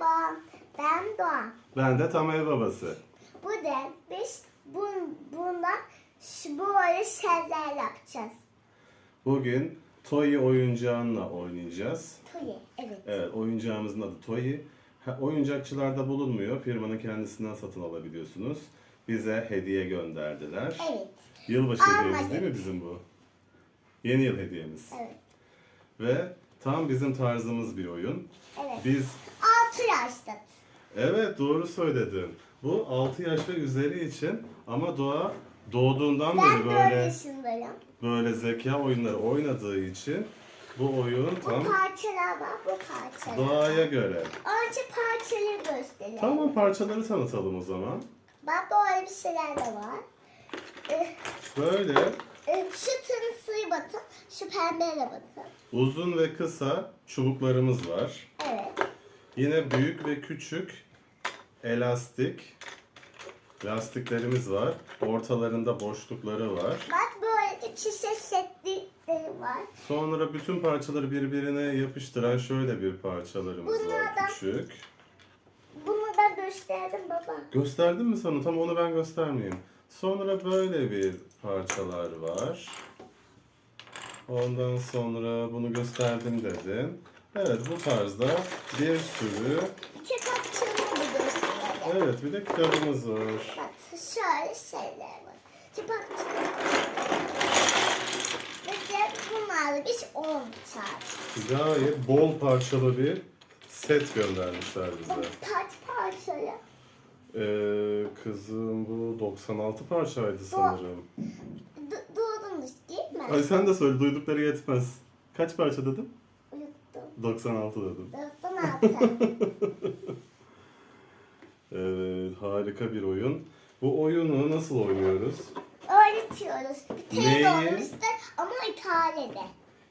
Merhaba, ben Doğan. Ben de Tamer babası. Bu da biz bun, bunda şu böyle şeyler yapacağız. Bugün Toy oyuncağınla oynayacağız. Toy, evet. Evet, oyuncağımızın adı Toy. Ha, oyuncakçılarda bulunmuyor. Firmanın kendisinden satın alabiliyorsunuz. Bize hediye gönderdiler. Evet, Yılbaşı hediyemiz değil mi bizim bu? Yeni yıl hediyemiz. evet, Ve tam bizim tarzımız bir oyun. evet. Biz 6 yaşta. Evet doğru söyledin. Bu 6 yaş ve üzeri için ama Doğa doğduğundan Ben beri 4 böyle yaşındayım. böyle zeka oyunları oynadığı için bu oyun Bu tam parçalar var, bu parçalar. Doğa'ya göre. Önce parçaları gösterelim. Tamam parçaları tanıtalım o zaman. Bak böyle bir şeyler de var. Ee, Böyle e, şu tırmısıyı batın, şu pembeye de batın. uzun ve kısa çubuklarımız var. Yine büyük ve küçük elastik lastiklerimiz var. Ortalarında boşlukları var. Bak böyle de şişe setlikleri var. Sonra bütün parçaları birbirine yapıştıran şöyle bir parçalarımız var Bunlardan- küçük. Bunu da gösterdim baba. Gösterdim mi sana? Tam onu ben göstermeyeyim. Sonra böyle bir parçalar var. Ondan sonra bunu gösterdim dedin. Evet bu tarzda bir sürü. Kitapçığını da gösterelim. Evet bir de kitabımız var. Bak şöyle şeyler var. Kitapçığını. Mesela bunlarla biz olmayacağız. Gayet bol parçalı bir set göndermişler bize. kaç parçalı? Ee, kızım bu 96 parçaydı sanırım. Du- Duydunuz değil mi? Ay sen de söyle duydukları yetmez. Kaç parça dedim? Uyuttum. 96 dedim. Dostum altı. Evet, harika bir oyun. Bu oyunu nasıl oynuyoruz? Öğretiyoruz. Bir Neyi? tane olmuştu ama İtalya'da.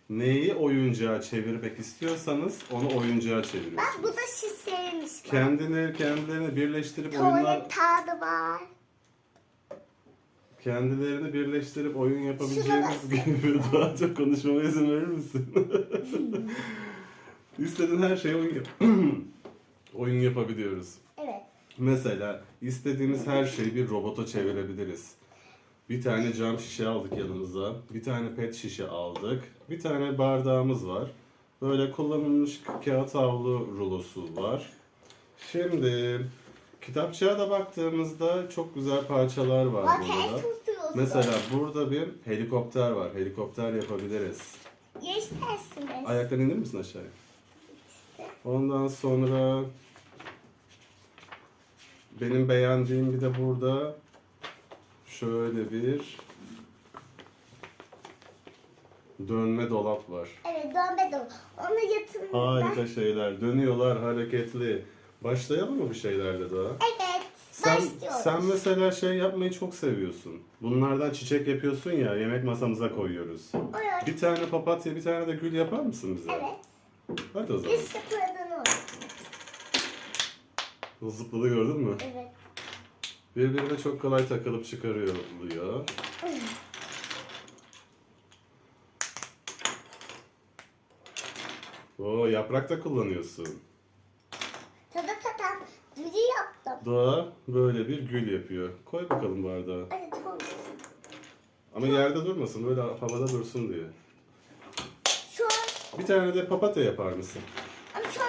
Neyi oyuncağa çevirmek istiyorsanız onu oyuncağa Bak çeviriyorsunuz. bu da şişeymiş. bak. Kendini kendilerini birleştirip oyunlar Tuvalet kağıdı var. kendilerini birleştirip oyun yapabileceğiniz gibi daha çok konuşmama izin verir misin? İstediğin her şeyi oyun yap- oyun yapabiliyoruz. Evet. Mesela istediğimiz her şeyi bir robota çevirebiliriz. Bir tane cam şişe aldık yanımıza. Bir tane pet şişe aldık. Bir tane bardağımız var. Böyle kullanılmış kağıt havlu rulosu var. Şimdi kitapçığa da baktığımızda çok güzel parçalar var Bak burada. Mesela burada bir helikopter var. Helikopter yapabiliriz. Ya istersiniz. Ayaklarını indir misin aşağıya? Ondan sonra benim beğendiğim bir de burada şöyle bir dönme dolap var. Evet dönme dolu. Onu yatın. Harika şeyler. Dönüyorlar hareketli. Başlayalım mı bir şeylerle daha? Evet. Sen, başlıyoruz. sen mesela şey yapmayı çok seviyorsun. Bunlardan çiçek yapıyorsun ya yemek masamıza koyuyoruz. Evet. Bir tane papatya bir tane de gül yapar mısın bize? Evet. Hadi o zaman. O zıpladı gördün mü? Evet. Birbirine çok kolay takılıp çıkarıyor oluyor. Oo yaprak da kullanıyorsun. Tada tada. Düdü yaptım. Doğa böyle bir gül yapıyor. Koy bakalım bardağa. Evet oldu. Ama yerde durmasın böyle havada dursun diye. Şu an, Bir tane de papatya yapar mısın? ama şu an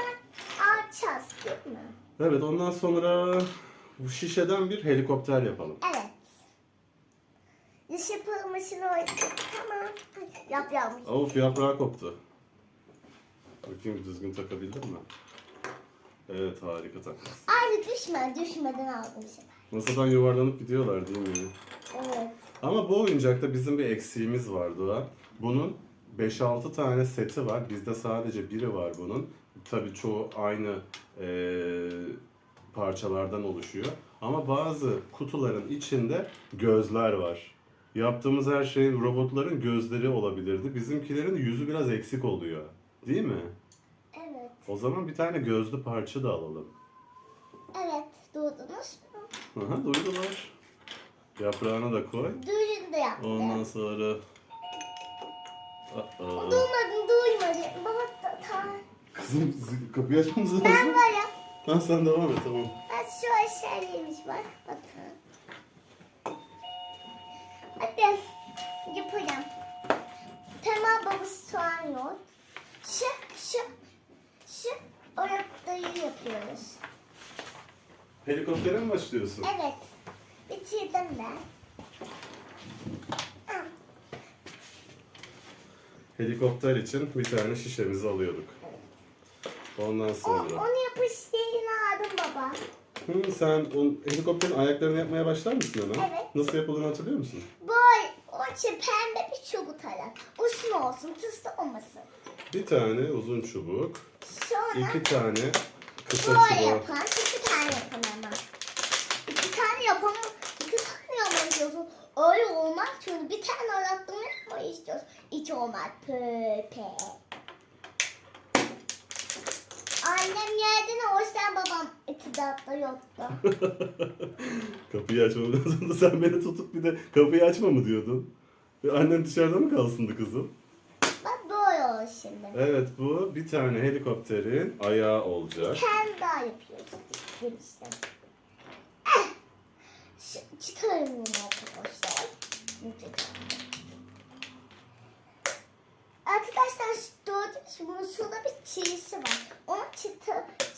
açacağız değil mi? Evet ondan sonra bu şişeden bir helikopter yapalım. Evet. Diş yapılmışını oynadık. Tamam. Yap yapmış. Of yaprağı koptu. Bakayım düzgün takabildin mi? Evet harika takmışsın. Ay düşme. Düşmeden aldım şey. Masadan yuvarlanıp gidiyorlar değil mi? Evet. Ama bu oyuncakta bizim bir eksiğimiz var Doğa. Bunun 5-6 tane seti var. Bizde sadece biri var bunun. Tabii çoğu aynı eee, parçalardan oluşuyor. Ama bazı kutuların içinde gözler var. Yaptığımız her şeyin robotların gözleri olabilirdi. Bizimkilerin yüzü biraz eksik oluyor. Değil mi? Evet. O zaman bir tane gözlü parça da alalım. Evet. Duydunuz mu? Aha, duydular. Yaprağını da koy. Duyun da yaptı. Ondan sonra... Aa. Duymadın duymadın. Baba ta, ta. Kızım kapıyı açmamız lazım. Ben varım. Ha sen devam et tamam. Ha şöyle şeylerimiz var. Bakın. Hadi yapacağım. Temel babası soğan yok. Şu, şu, şu orada yapıyoruz. Helikoptere mi başlıyorsun? Evet. Bitirdim ben. Ah, Helikopter için bir tane şişemizi alıyorduk. Ondan O, sonra. onu yapış yerini aldım baba. Hı, sen on, helikopterin ayaklarını yapmaya başlar mısın hemen? Evet. Nasıl yapıldığını hatırlıyor musun? Boy, o için pembe bir çubuk alın. Uzun olsun, tuzlu olmasın. Bir tane uzun çubuk, Sonra iki tane kısa böyle çubuk. yapan, iki tane yapın ama. İki tane yapamam, iki tane yapmak istiyorsun. Öyle olmaz çünkü bir tane arattım yapmayı istiyoruz. Hiç olmaz. Pöpe. Annem yerden o yüzden babam iki dakika yoktu. Kapıyı açmam lazımdı. Sen beni tutup bir de kapıyı açma mı diyordun? Ve annen dışarıda mı kalsındı kızım? Bak böyle olur şimdi. Evet bu bir tane helikopterin ayağı olacak. Kendi daha yapıyoruz. Demiştim. Eh. Şu- Çıkarın bunu arkadaşlar. Arkadaşlar şu gördünüz mü? Bunun şurada bir çiğsi var. Onu çıtı,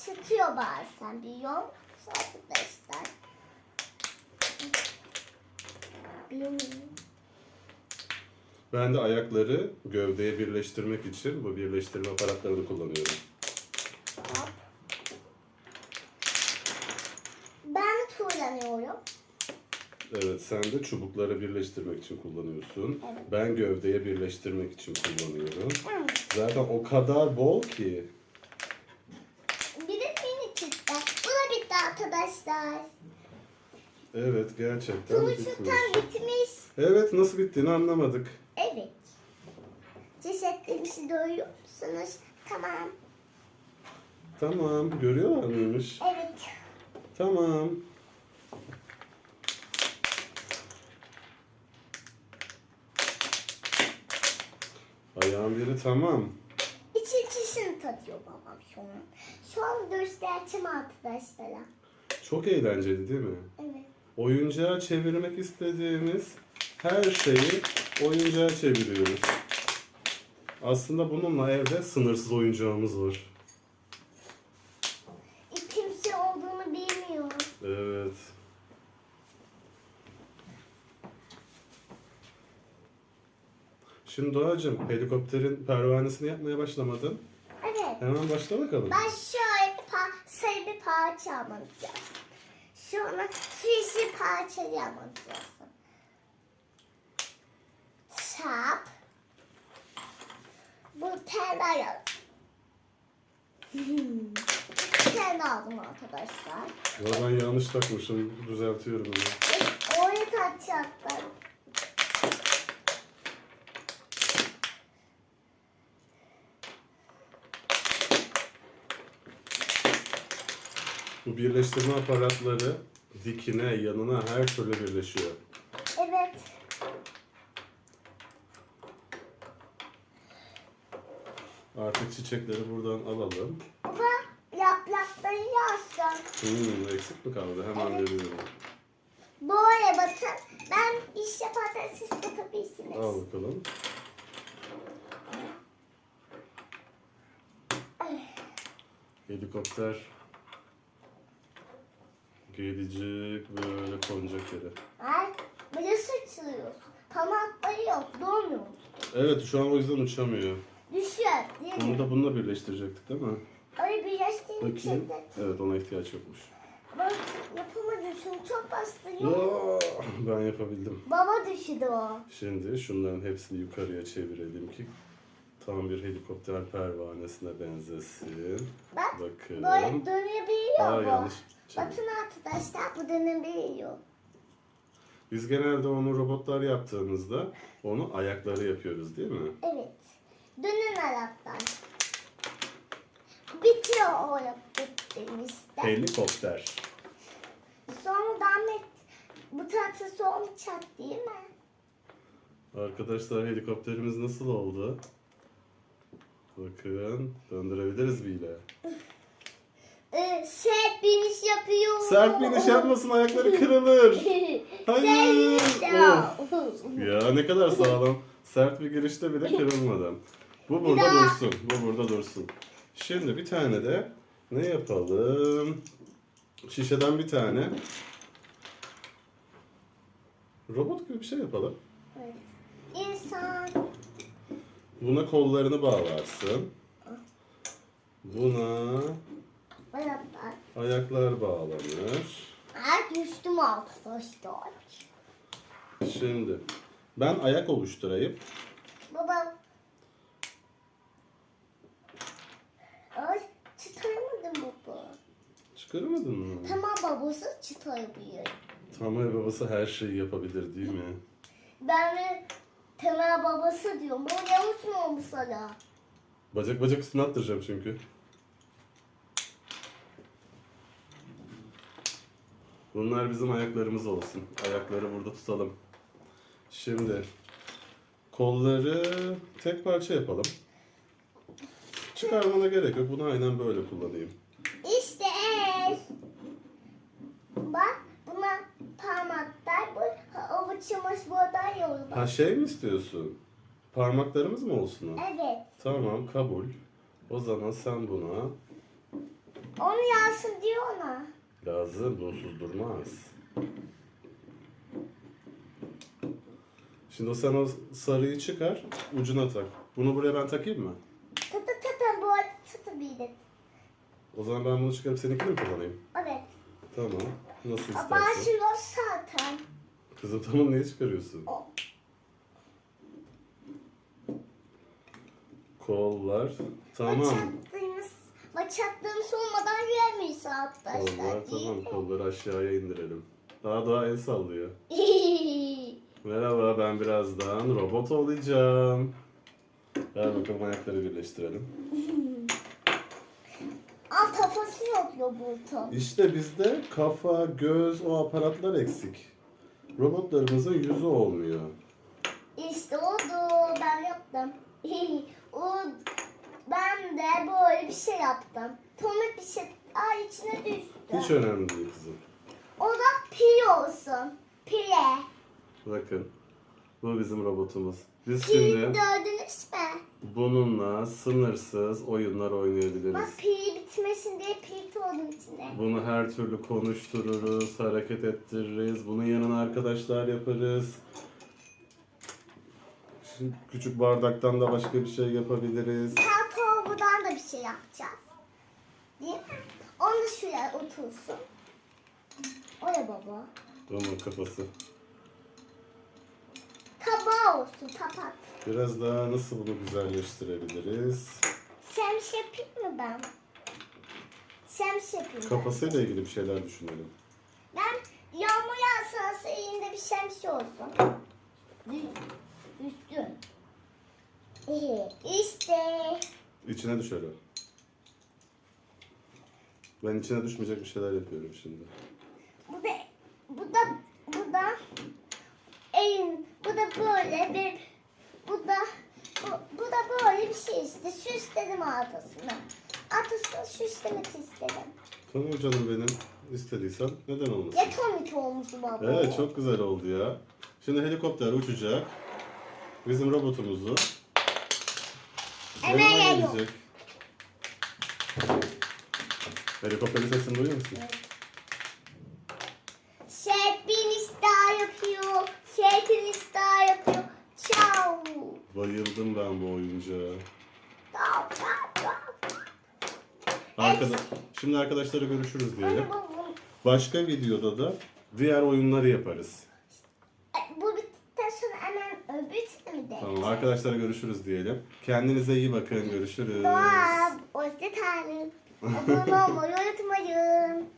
çıtıyor bazen biliyor musunuz arkadaşlar? Ben de ayakları gövdeye birleştirmek için bu birleştirme aparatlarını kullanıyorum. Ben kullanıyorum. Evet sen de çubukları birleştirmek için kullanıyorsun. Evet. Ben gövdeye birleştirmek için kullanıyorum. Hmm. Zaten o kadar bol ki. Bir de mini çıktı. Bu da bitti arkadaşlar. Evet gerçekten. Konuşurken bitmiş. Evet nasıl bittiğini anlamadık. Evet. Cesetlerimizi görüyor musunuz? Tamam. Tamam görüyorlar mıymış? Evet. Tamam. Ayağın biri tamam. İçi içisini tadıyor babam şu an. Şu an göstereceğim arkadaşlara. Çok eğlenceli değil mi? Evet. Oyuncağa çevirmek istediğimiz her şeyi oyuncağa çeviriyoruz. Aslında bununla evde sınırsız oyuncağımız var. Kimse olduğunu bilmiyor. Evet. Şimdi Doğacığım helikopterin pervanesini yapmaya başlamadın. Evet. Hemen başla bakalım. Ben şöyle bir par sarı bir parça alacağız. Sonra şu yeşil parçayı alacağız. Çap. Bu al. tane aldım arkadaşlar. Ya ben yanlış takmışım. Düzeltiyorum onu. Oraya takacaktım. Bu birleştirme aparatları dikine, yanına her türlü birleşiyor. Evet. Artık çiçekleri buradan alalım. Baba yaprakları yazsam. Hmm, eksik mi kaldı? Hemen Evet. veriyorum. Böyle bakın. Ben iş yaparken siz bakabilirsiniz. Al bakalım. Helikopter gelecek böyle konacak yere. Ay, böyle sıçrıyorsun. Kanatları yok, durmuyor. Evet şu an o yüzden uçamıyor. Düşüyor, değil Bunu mi? da bununla birleştirecektik değil mi? Öyle bir yaştığım Bakayım. için de. Evet ona ihtiyaç yokmuş. Bak yapamadım şunu çok bastırıyor. Aa, Ben yapabildim. Baba düşürdü o. Şimdi şunların hepsini yukarıya çevirelim ki tam bir helikopter pervanesine benzesin. Bak Bakın. böyle dönebiliyor Aa bu. yanlış. çevir- Bakın arkadaşlar bu dönebiliyor. Biz genelde onu robotlar yaptığımızda onu ayakları yapıyoruz değil mi? Evet. Dönün Arap'tan. Bitiyor o yaptığımızda. Helikopter. Sonra Ahmet bu tatlı son çat değil mi? Arkadaşlar helikopterimiz nasıl oldu? Bakın döndürebiliriz bile. e, sert biniş yapıyor. Sert biniş yapmasın ayakları kırılır. Hayır. Of. Ya ne kadar sağlam. Sert bir girişte bile kırılmadan. Bu burada daha. dursun. Bu burada dursun. Şimdi bir tane de ne yapalım? Şişeden bir tane. Robot gibi bir şey yapalım. İnsan. Buna kollarını bağlarsın. Buna Ayaklar. ayaklar bağlanır. Ayak düştüm arkadaşlar. Şimdi ben ayak oluşturayım. Baba. Ay çıkaramadım baba. Çıkaramadın mı? Tamam babası çıkarabiliyor. Tamam babası her şeyi yapabilir değil mi? Ben temel babası diyorum. Bu yanlış mı olmuş sana? Bacak bacak üstüne attıracağım çünkü. Bunlar bizim ayaklarımız olsun. Ayakları burada tutalım. Şimdi kolları tek parça yapalım. Çıkarmana gerek yok. Bunu aynen böyle kullanayım. İşte el. Bak buna parmaklar bu avuçumuz burada yolu. Ha şey mi istiyorsun? Parmaklarımız mı olsun o? Evet. Tamam kabul. O zaman sen buna Onu yansın diyor ona. lazım. Bunsuz durmaz. Şimdi o sen o sarıyı çıkar, ucuna tak. Bunu buraya ben takayım mı? Tata tata bu tata bir de. O zaman ben bunu çıkarıp seninkini mi kullanayım? Evet. Tamam. Nasıl istersen. Başlıyor zaten. Kızım tamam niye çıkarıyorsun? Kollar. Tamam. Bacaklarımız, bacaklarımız olmadan yürüyemeyiz arkadaşlar. Kollar tamam. Kolları aşağıya indirelim. Daha daha el sallıyor. Merhaba ben birazdan robot olacağım. Ver bakalım ayakları birleştirelim. Alt kafası yok robotun. İşte bizde kafa, göz, o aparatlar eksik. Robotlarımızın yüzü olmuyor. İşte oldu. Ben yaptım. o, ben de böyle bir şey yaptım. Tomik bir şey ay içine düştü. Hiç önemli değil kızım. O da pil olsun. Pile. Bakın. Bu bizim robotumuz. Biz şimdi gördünüz mü? bununla sınırsız oyunlar oynayabiliriz. Bak pil bitmesin diye pil koydum içine. Bunu her türlü konuştururuz, hareket ettiririz. Bunun yanına arkadaşlar yaparız. Şimdi küçük bardaktan da başka bir şey yapabiliriz. Kartofudan da bir şey yapacağız. Değil mi? Onu şuraya otursun. Oya baba. Tamam kafası. Tabağı olsun tapak. Biraz daha nasıl bunu güzelleştirebiliriz? Şems yapayım mı ben? Şems yapayım. Kafasıyla ilgili bir şeyler düşünelim. Ben yağmur yağsa elinde bir şems olsun. İyi. İşte. İçine düşer o. Ben içine düşmeyecek bir şeyler yapıyorum şimdi. Bu da bu da bu da elin bu da böyle bir bu da bu, bu da böyle bir şey işte süsledim arkasını. Arkasını süslemek istedim. Tamam canım benim. İstediysen neden olmasın? Ya komik olmuş baba. Evet çok güzel oldu ya. Şimdi helikopter uçacak. Bizim robotumuzu Hemen. Helikopterin sesini duyuyor musun? Şefin daha yapıyor. Şefin daha yapıyor. Ciao. Bayıldım ben bu oyuncağa. Arkada Şimdi arkadaşlara görüşürüz diyelim. Başka videoda da diğer oyunları yaparız. bu bittikten sonra hemen öbürsüne mi de? Tamam arkadaşlara görüşürüz diyelim. Kendinize iyi bakın. Görüşürüz. Doğa, hoşçakalın. Abone olmayı unutmayın.